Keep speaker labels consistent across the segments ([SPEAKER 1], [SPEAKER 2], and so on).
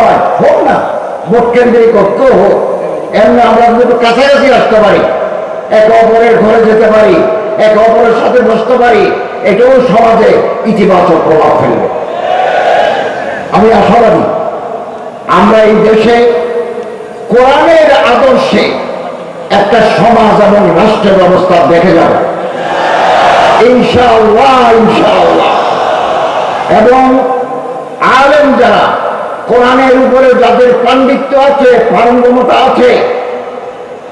[SPEAKER 1] নয় হোক না, ভোট কেন্দ্রিক ঐক্য হোক। এমনি আমরা কাছাকাছি আসতে পারি, একে অপরের ঘরে যেতে পারি, একে অপরের সাথে বসতে পারি, এটাও সমাজে ইতিবাচক প্রভাব ফেলবে। আমি আশাবাদী, আমরা এই দেশে কোরআনের আদর্শে একটা সমাজ এবং রাষ্ট্র ব্যবস্থা দেখে যাব। ইনশাআল্লাহ ইনশাআল্লাহ এবং আলেম যারা কোরআনের উপরে যাদের পাণ্ডিত্য আছে, পারঙ্গমতা আছে।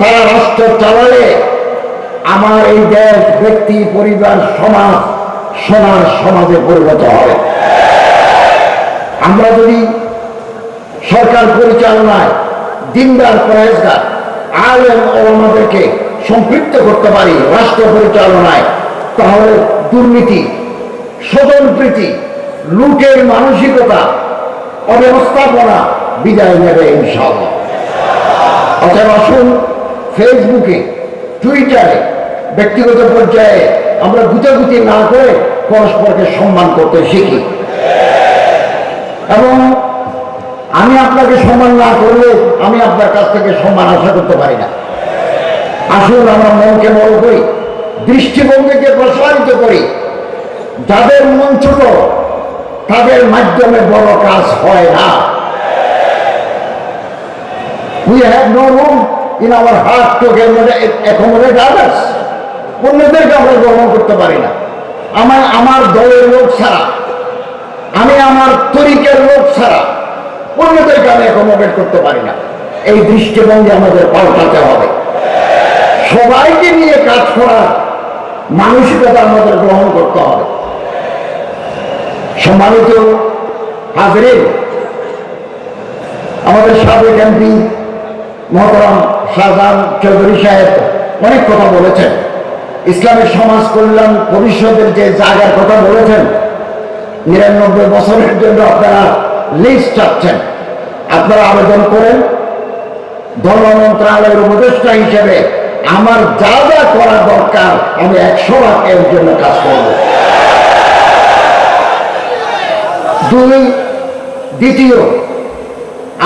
[SPEAKER 1] তারা রাষ্ট্র চালালে আমার এই দেশ, ব্যক্তি, পরিবার, সমাজ, সোনার সমাজে পরিণত হবে আমরা যদি সরকার পরিচালনায়, দিনদার প্রয়াসগার আলেম ও আমাদেরকে সম্পৃক্ত করতে পারি রাষ্ট্র পরিচালনায়, তাহলে দুর্নীতি, স্বজনপ্রীতি, লুটের মানসিকতা, অব্যবস্থাপনা বিদায় নেবে ইনশাআল্লাহ। অতএব আসুন ফেসবুকে, টুইটারে, ব্যক্তিগত পর্যায়ে আমরা গুতাগুতি না করে পরস্পরকে সম্মান করতে শিখি। এবং আমি আপনাকে সম্মান না করলে আমি আপনার কাছ থেকে সম্মান আশা করতে পারি না। আসুন আমরা মনকে বড় করি, দৃষ্টিভঙ্গিকে প্রসারিত করি। যাদের মন ছোট, তাদের মাধ্যমে বড় কাজ হয় না। We have no room in our heart to accommodate others. অন্যদেরকে আমরা গ্রহণ করতে পারি না। আমার আমার দলের লোক ছাড়া, আমি আমার তরিকের লোক ছাড়া অন্যদেরকে আমি অ্যাকোমোডেট করতে পারি না। এই দৃষ্টিভঙ্গি আমাদের পাল্টাতে হবে। সবাইকে নিয়ে কাজ করার মানসিকতা আমাদের গ্রহণ করতে হবে। সম্মানিত হাজরিন, আমাদের সাবেক এমপি মহতরাম শাহজাহান চৌধুরী সাহেব অনেক কথা বলেছেন। ইসলামের সমাজ কল্যাণ ভবিষ্যতের যে জায়গার কথা বলেছেন, নিরানব্বই বছরের জন্য আপনারা লিস্ট চাচ্ছেন। আপনারা আবেদন করেন, ধর্ম মন্ত্রণালয়ের উপদেষ্টা হিসেবে আমার যা যা করা দরকার আমি একশো লাখ এর জন্য কাজ করব। দুই, দ্বিতীয়,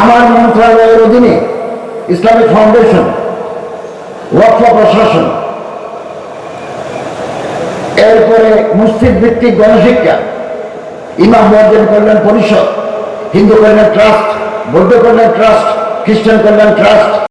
[SPEAKER 1] আমার মন্ত্রণালয়ের অধীনে ইসলামিক ফাউন্ডেশন ওয়াকফা প্রশাসন, এরপরে মুসলিম ভিত্তিক গণশিক্ষা, ইমাম মহাজন কল্যাণ পরিষদ, হিন্দু কল্যাণ ট্রাস্ট, বৌদ্ধ কল্যাণ ট্রাস্ট, খ্রিস্টান কল্যাণ ট্রাস্ট।